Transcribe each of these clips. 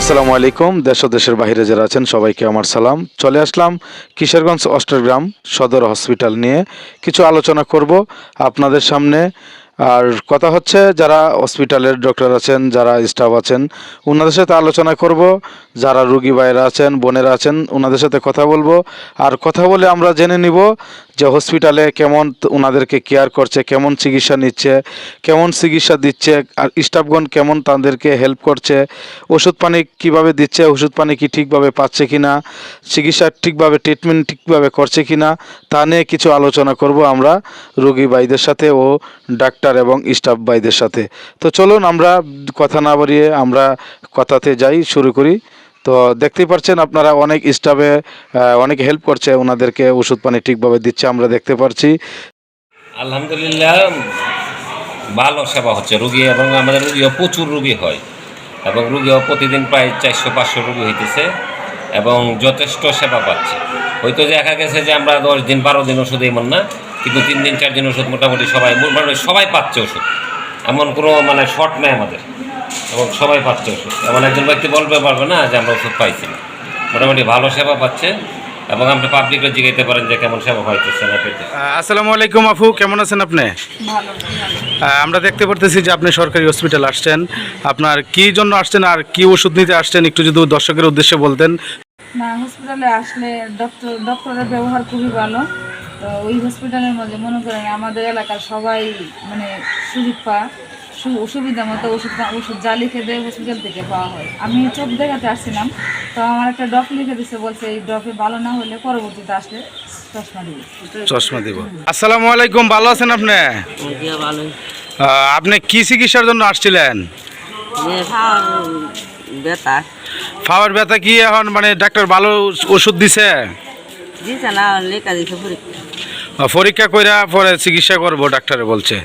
আসসালামু আলাইকুম। দেশ দেশের বাইরে যারা আছেন, সবাইকে আমার সালাম। চলে আসলাম কিশোরগঞ্জ অষ্টগ্রাম সদর হসপিটাল নিয়ে কিছু আলোচনা করব। আপনাদের সামনে আর কথা হচ্ছে যারা হসপিটালের ডক্টর আছেন, যারা স্টাফ আছেন ওনাদের সাথে আলোচনা করব। যারা রুগী ভাইয়েরা আছেন, বোনেরা আছেন ওনাদের সাথে কথা বলব। আর কথা বলে আমরা জেনে নিব যে হসপিটালে কেমন ওনাদেরকে কেয়ার করছে, কেমন চিকিৎসা নিচ্ছে, কেমন চিকিৎসা দিচ্ছে, আর স্টাফগণ কেমন তাদেরকে হেল্প করছে, ওষুধ পানি কীভাবে দিচ্ছে, ওষুধ পানি কি ঠিকভাবে পাচ্ছে কি না চিকিৎসা ঠিকভাবে, ট্রিটমেন্ট ঠিকভাবে করছে কি না তা নিয়ে কিছু আলোচনা করব আমরা রোগী ভাইদের সাথে ও ডাক্তার এবং স্টাফ ভাইদের সাথে। তো চলুন আমরা কথা না বাড়িয়ে আমরা কথাতে যাই, শুরু করি। তো দেখতেই পাচ্ছেন আপনারা অনেক স্টাফে অনেক হেল্প করছে, ওনাদেরকে ওষুধ পানি ঠিকভাবে দিচ্ছে, আমরা দেখতে পাচ্ছি আলহামদুলিল্লাহ, ভালো সেবা হচ্ছে রুগী এবং আমাদের রুগীও প্রচুর রুগী হয় এবং রুগীও প্রতিদিন প্রায় চারশো, পাঁচশো রুগী হইতেছে এবং যথেষ্ট সেবা পাচ্ছে। হয়তো দেখা গেছে যে আমরা দশ দিন, বারো দিন ওষুধ এমন না কিন্তু তিন দিন চার দিন ওষুধ মোটামুটি সবাই মানে সবাই পাচ্ছে ওষুধ। এমন কোনো মানে শর্ট নেই আমাদের। এবং সবাই পাচ্ছে ওষুধ। এমন একজন ব্যক্তি বলতে পারবে না যে আমরা ওষুধ পাইছি না। মোটামুটি ভালো সেবা পাচ্ছে এবং আপনি পাবলিকও জিগাইতে পারেন যে কেমন সেবা পাইতেছে না পেতে আসসালামু আলাইকুম আপু কেমন আছেন আপনি? আমরা দেখতে পারতেছি যে আপনি সরকারি হসপিটাল আসছেন। আপনার কি জন্য আসছেন আর কি ওষুধ নিতে আসছেন একটু যদি দর্শকের উদ্দেশ্যে বলতেন। না হসপিটালে আসলে ডক্টর ডক্টরের ব্যবহার খুবই ভালো। তো ওই হসপিটালের মধ্যে মনে করেন আমাদের এলাকার সবাই মানে সুযোগ পায় সু- সুবিধা মতো ওষুধ ওষুধ যা লিখে দেয় হসপিটাল থেকে পাওয়া হয়। আমি চোখ দেখাতে আসছিলাম তো আমার একটা ড্রপ লিখে দিচ্ছে বলছে এই ড্রপে ভালো না হলে পরবর্তীতে আসলে চশমা দিবে। চশমা দিব। আসসালামু আলাইকুম ভালো আছেন আপনি? আপনি কি চিকিৎসার জন্য আসছিলেন? যে ব্যথা। ফাওয়ার ব্যথা কি এখন মানে ডাক্তার ভালো ওষুধ দিছে? দিছে না লেখা দিছে পরীক্ষা। পরীক্ষা কইরা পরে চিকিৎসা করব ডাক্তারে বলছে।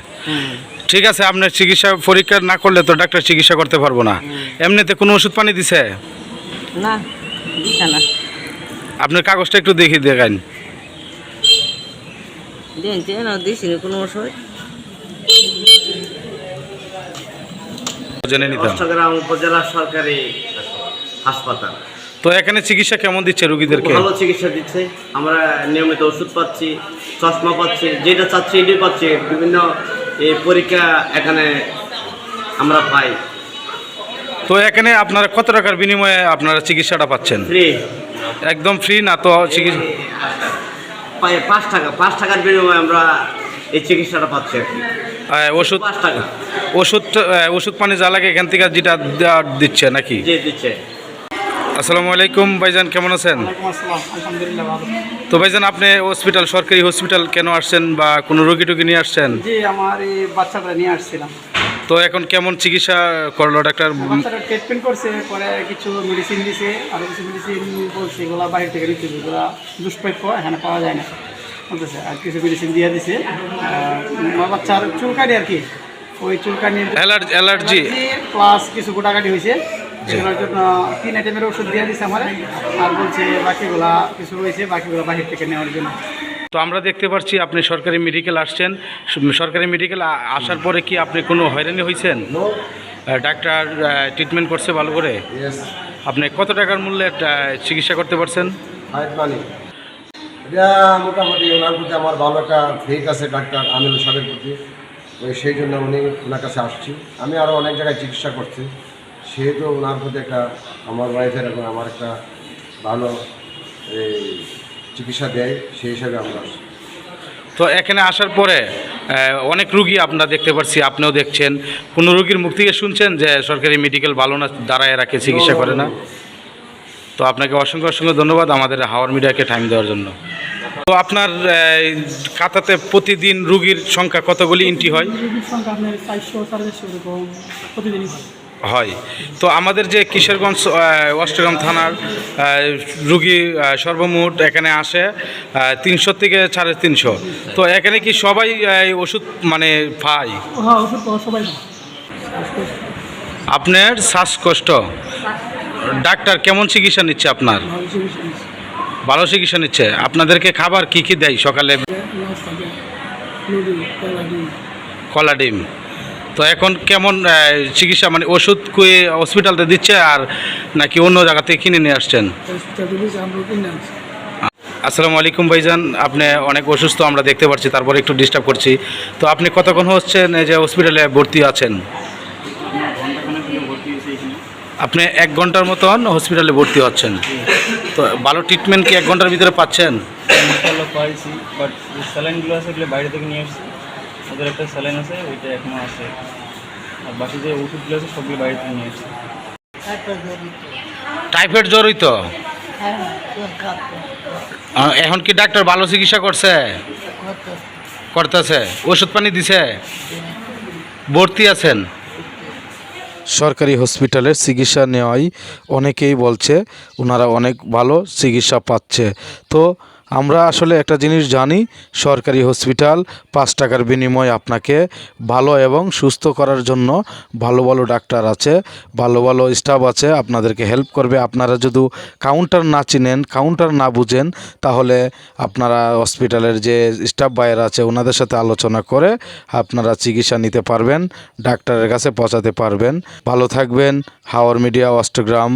ঠিক আছে আপনার চিকিৎসা পরীক্ষা না করলে তো ডাক্তার চিকিৎসা করতে পারব না। এমনিতে কোনো ওষুধ পানি দিছে? না আপনার কাগজটা একটু দেখি দেখান। জেনে নিতাম। চট্টগ্রাম উপজেলা সরকারি হাসপাতাল। তো এখানে চিকিৎসা কেমন দিচ্ছে রুগীদেরকে? ভালো চিকিৎসা দিচ্ছে। আমরা নিয়মিত ওষুধ পাচ্ছি চশমা পাচ্ছি যেটা চাচ্ছি এটাই পাচ্ছি। বিভিন্ন এই পরীক্ষা এখানে আমরা পাই। তো এখানে আপনারা কত টাকার বিনিময়ে আপনারা চিকিৎসাটা পাচ্ছেন? ফ্রি। একদম ফ্রি না তো চিকিৎসা? পাঁচ টাকা। পাঁচ টাকার বিনিময়ে আমরা এই চিকিৎসাটা পাচ্ছি। আর ওষুধ পাঁচ টাকা। ওষুধ ওষুধ পানি যা লাগে এখান থেকে যেটা দিচ্ছে নাকি? দিচ্ছে। আসসালামু আলাইকুম ভাইজান কেমন আছেন? তো ভাইজান আপনি হসপিটাল সরকারি হসপিটাল কেন আসছেন বা কোনো রোগী টোগী নিয়ে আসছেন? জি আমার এই বাচ্চাটা নিয়ে আসছিলাম। তো এখন কেমন চিকিৎসা করল ডাক্তার? বাচ্চাটা ট্রিটমেন্ট করছে পরে কিছু মেডিসিন দিছে আর কিছু মেডিসিন বলছে এগুলো বাইরে থেকে নিতে এগুলো দুষ্প্রাপ্য এখানে পাওয়া যায় না। বুঝতেছে আর কিছু মেডিসিন দিয়ে দিছে। বাচ্চার চুলকানি আর কি। ওই অ্যালার্জি অ্যালার্জি প্লাস কিছু গোটাকাটি হয়েছে। সেগুলোর জন্য তিন আইটেমের ওষুধ দিয়ে দিছে আমার। আর বলছে বাকিগুলা কিছু রয়েছে বাকিগুলো বাহির থেকে নেওয়ার জন্য। তো আমরা দেখতে পাচ্ছি আপনি সরকারি মেডিকেল আসছেন। সরকারি মেডিকেল আসার পরে কি আপনি কোনো হয়রানি হয়েছেন ডাক্তার ট্রিটমেন্ট করছে ভালো করে? আপনি কত টাকার মূল্যে চিকিৎসা করতে পারছেন? এটা মোটামুটি ওনার প্রতি আমার ভালো একটা ফেক আছে ডাক্তার আমিল সাহেবের প্রতি। ওই সেই জন্য উনি ওনার কাছে আসছি। আমি আরও অনেক জায়গায় চিকিৎসা করছি। সেহেতু ওনার প্রতি একটা আমার ওয়াইফের এবং আমার একটা ভালো চিকিৎসা দেয় সেই হিসাবে আমরা তো এখানে আসার পরে অনেক রুগী আপনারা দেখতে পাচ্ছি আপনিও দেখছেন। কোনো রুগীর মুখ থেকে শুনছেন যে সরকারি মেডিকেল ভালো না দাঁড়ায় রাখে চিকিৎসা করে না তো আপনাকে অসংখ্য অসংখ্য ধন্যবাদ আমাদের হাওয়ার মিডিয়াকে টাইম দেওয়ার জন্য। তো আপনার খাতাতে প্রতিদিন রুগীর সংখ্যা কতগুলি এন্ট্রি হয়? রোগীর সংখ্যা আপনার চারশো সাড়ে চারশো এরকম প্রতিদিনই হয়। হয়। তো আমাদের যে কিশোরগঞ্জ অষ্টগ্রাম থানার রুগী সর্বমোট এখানে আসে তিনশো থেকে সাড়ে তিনশো। তো এখানে কি সবাই ওষুধ মানে পায়? হ্যাঁ সবাই আপনার শ্বাসকষ্ট? ডাক্তার কেমন চিকিৎসা নিচ্ছে আপনার? ভালো চিকিৎসা নিচ্ছে। আপনাদেরকে খাবার কি কি দেয় সকালে? কলা ডিম। তো এখন কেমন চিকিৎসা মানে ওষুধ কুয়ে হসপিটালতে দিচ্ছে আর নাকি অন্য জায়গা থেকে কিনে নিয়ে আসছেন? আসসালামু আলাইকুম ভাইজান, আপনি অনেক অসুস্থ, আমরা দেখতে পাচ্ছি, তারপরে একটু ডিস্টার্ব করছি। তো আপনি কতক্ষণ হচ্ছেন যে হসপিটালে ভর্তি আছেন? আপনি এক ঘণ্টার মতন হসপিটালে ভর্তি হচ্ছেন। তো ভালো ট্রিটমেন্ট কি এক ঘণ্টার ভিতরে পাচ্ছেন? বাইরে থেকে নিয়ে ওদের একটা স্যালাইন আছে ওইটা এখনও আছে। আর বাকি যে ওষুধগুলো আছে সবগুলো বাইরে থেকে নিয়ে আসছি টাইফয়েড জ্বরই তো? এখন কি ডাক্তার ভালো চিকিৎসা করছে? করতেছে। ওষুধ পানি দিছে? ভর্তি আছেন? সরকারি হসপিটালের চিকিৎসা নেওয়াই অনেকেই বলছে ওনারা অনেক ভালো চিকিৎসা পাচ্ছে। তো আমরা আসলে একটা জিনিস জানি, সরকারি হসপিটাল পাঁচ টাকার বিনিময়ে আপনাকে ভালো এবং সুস্থ করার জন্য ভালো ভালো ডাক্তার আছে, ভালো ভালো স্টাফ আছে, আপনাদেরকে হেল্প করবে। আপনারা যদি কাউন্টার না চিনেন কাউন্টার না বুঝেন, তাহলে আপনারা হসপিটালের যে স্টাফ বাইরে আছে, ওনাদের সাথে আলোচনা করে আপনারা চিকিৎসা নিতে পারবেন, ডাক্তারের কাছে পৌঁছাতে পারবেন। ভালো থাকবেন হাওয়ার মিডিয়া, অষ্টগ্রাম।